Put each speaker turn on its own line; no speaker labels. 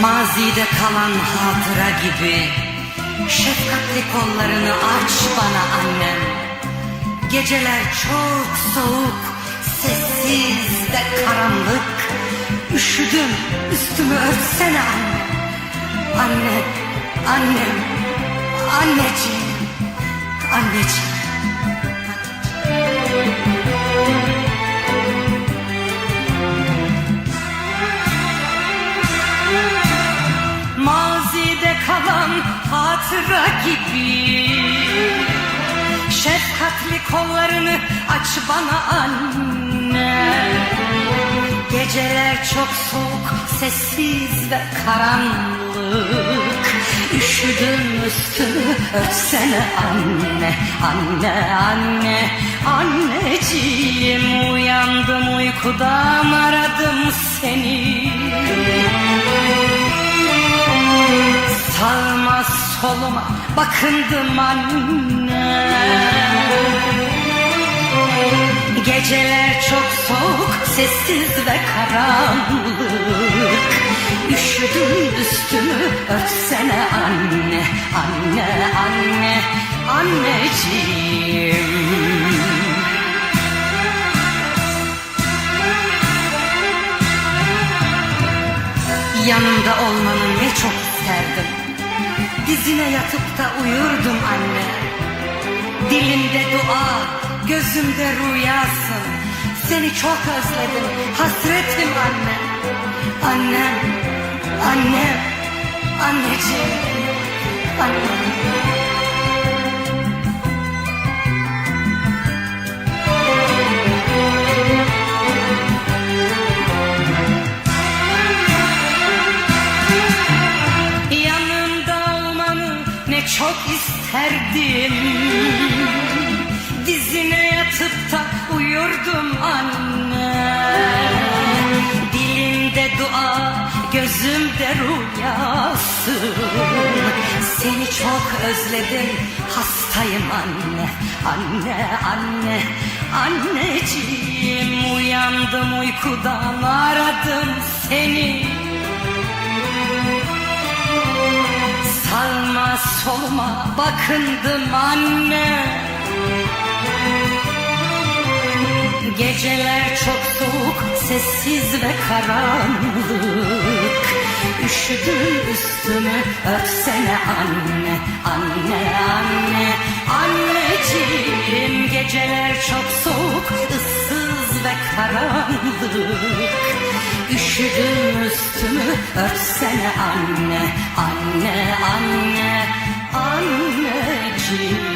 Mazide kalan hatıra gibi. Şefkatli kollarını aç bana annem. Geceler çok soğuk Sessiz ve karanlık. Üşüdüm üstümü örtsene annem Anne, annem, anneciğim, anneciğim hatıra gibi. Şefkatli kollarını aç bana anne. Geceler çok soğuk, sessiz ve karanlık. Üşüdüm üstümü örtsene anne Anne, anne, anneciğim Uyandım uykudan aradım seni soluma bakındım anne. Geceler çok soğuk, sessiz ve karanlık. Üşüdüm üstümü örtsene anne Anne, anne, anneciğim. Yanımda olmanı ne çok isterdim Dizine yatıp da uyurdum anne. Dilimde dua, gözümde rüyasın Seni çok özledim, hasretim anne. Annem, annem, anneciğim Annem çok isterdim. Dizine yatıp da uyurdum anne. Dilimde dua, gözümde rüyası. Seni çok özledim, hastayım anne. Anne, anne, anneciğim. Uyandım uykudan aradım seni soluma bakındım anne. Geceler çok soğuk, sessiz ve karanlık. Üşüdüm üstümü örtsene anne Anne, anne, anneciğim Geceler çok soğuk, ıssız ve karanlık. Üşüdüm üstümü örtsene anne Anne, anne, anneciğim.